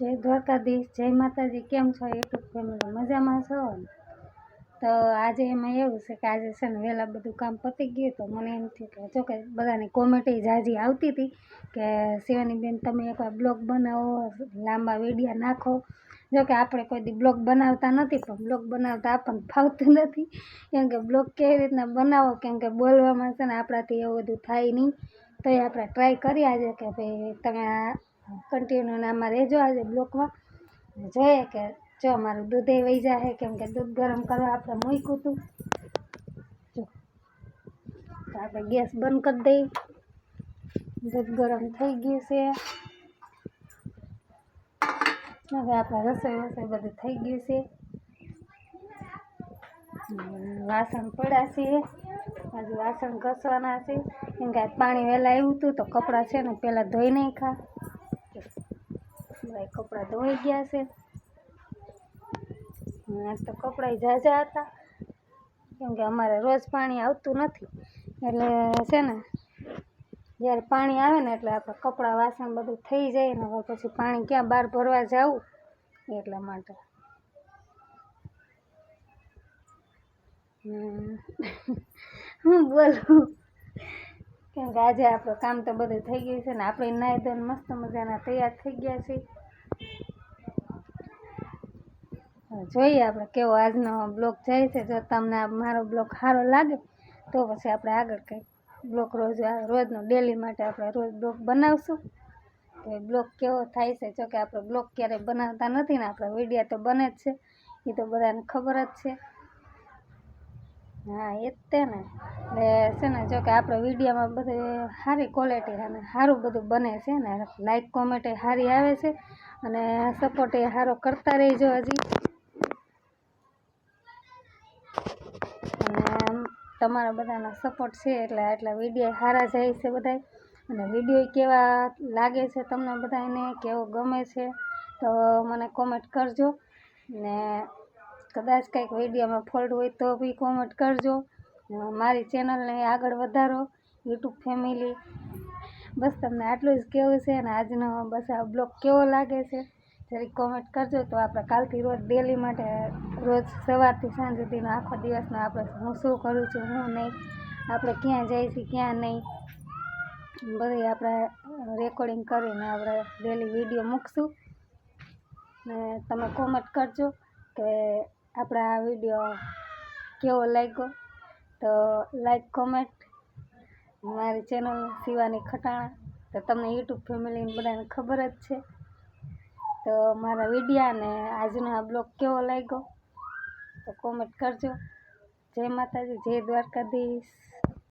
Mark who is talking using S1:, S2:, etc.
S1: જય દ્વારકાધીશ, જય માતાજી, કેમ છો યુટ્યુબ ફેમિલી મજામાં છો? તો આજે એમાં એવું છે કે આજે છે ને વહેલા બધું કામ પતી ગયું તો મને એમ થયું કે જો કે બધાની કોમેન્ટ જાજી આવતી હતી કે શિવાની બેન તમે એકવાર બ્લોગ બનાવો, લાંબા વિડીયા નાખો. જો કે આપણે કોઈ દી બ્લોગ બનાવતા નથી, પણ બ્લોગ બનાવતા આપણને ફાવતું નથી. કેમ કે બ્લોગ કેવી રીતના બનાવો, કેમ કે બોલવામાં છે ને આપણાથી એવું બધું થાય નહીં. તો એ આપણે ટ્રાય કરી આજે કે ભાઈ તમે કન્ટિન્યુ આમાં રહેજો આજે બ્લોકમાં. જોઈએ કે જો અમારું દૂધ એ વહી જાય કેમ કે દૂધ ગરમ કરવા આપણે મૂક્યું હતું. જો આપણે ગેસ બંધ કરી દઈ દૂધ ગરમ થઈ ગયું છે. હવે આપણે રસોઈ વસોઈ બધું થઈ ગયું છે. વાસણ પડ્યા છે. હજુ વાસણ ઘસવાના છે. કેમ કે પાણી વહેલા આવ્યું હતું, તો કપડાં છે ને પહેલાં ધોઈ નાખ્યા. બધા કપડાં ધોઈ ગયા છે. આજ તો કપડાં ઝાઝા હતા. કેમ કે અમારે રોજ પાણી આવતું નથી. એટલે છે ને, જ્યારે પાણી આવે ને એટલે આપણે કપડાં, વાસણ બધું થઈ જાય ને હવે પછી પાણી ક્યાં બહાર ભરવા જવું એટલા માટે. હું બોલું? કેમ કે આજે આપણું કામ તો બધું થઈ ગયું છે ને આપણે નાહી ધોઈને મસ્ત મજાના તૈયાર થઈ ગયા છીએ હવે જોઈએ આપણે કેવો આજનો બ્લોગ જાય છે. જો તમને મારો બ્લોગ સારો લાગે, તો પછી આપણે આગળ કંઈક બ્લોગ રોજ રોજનો ડેલી માટે આપણે રોજ બ્લોગ બનાવશું. તો એ બ્લોગ કેવો થાય છે? જો કે આપણે બ્લોગ ક્યારેય બનાવતા નથી ને, આપણે વિડીયા તો બને જ છે. એ તો બધાને ખબર જ છે. હા, એ જ તે ને. એટલે છે ને, જો કે આપણે વિડીયોમાં બધું સારી ક્વોલિટી અને સારું બધું બને છે ને. લાઈક કોમેન્ટ સારી આવે છે અને સપોર્ટ એ સારો કરતા રહેજો હજી અને આમ તમારા બધાના સપોર્ટ છે એટલે આટલા વીડિયો સારા જાય છે બધાય. અને વીડિયો કેવા લાગે છે તમને બધાને કેવો ગમે છે, તો મને કોમેન્ટ કરજો. ને કદાચ કંઈક વિડીયોમાં ફોલ્ટ હોય તો બી કોમેન્ટ કરજો. મારી ચેનલને આગળ વધારો યુટ્યુબ ફેમિલી બસ તમને આટલું જ કહેવું છે અને આજનો બસ આ બ્લોગ કેવો લાગે છે? જરીક કોમેન્ટ કરજો તો આપણે કાલથી રોજ ડેલી માટે રોજ સવારથી સાંજ સુધીનો આખો દિવસનો આપણે હું શું કરું છું, હું નહીં, આપણે ક્યાં જઈએ છીએ, ક્યાં નહીં. બધી આપણે રેકોર્ડિંગ કરીને આપણે ડેલી વીડિયો મૂકશું. ને તમે કોમેન્ટ કરજો કે આપણા આ વીડિયો કેવો લાગ્યો. તો લાઈક કોમેન્ટ મારી ચેનલ શિવાની ખટાણા. તો તમને યુટ્યુબ ફેમિલીને બધાને ખબર જ છે. તો મારા વિડિયાને આજનો આ બ્લોગ કેવો લાગ્યો? તો કોમેન્ટ કરજો. જય માતાજી, જય દ્વારકાધીશ.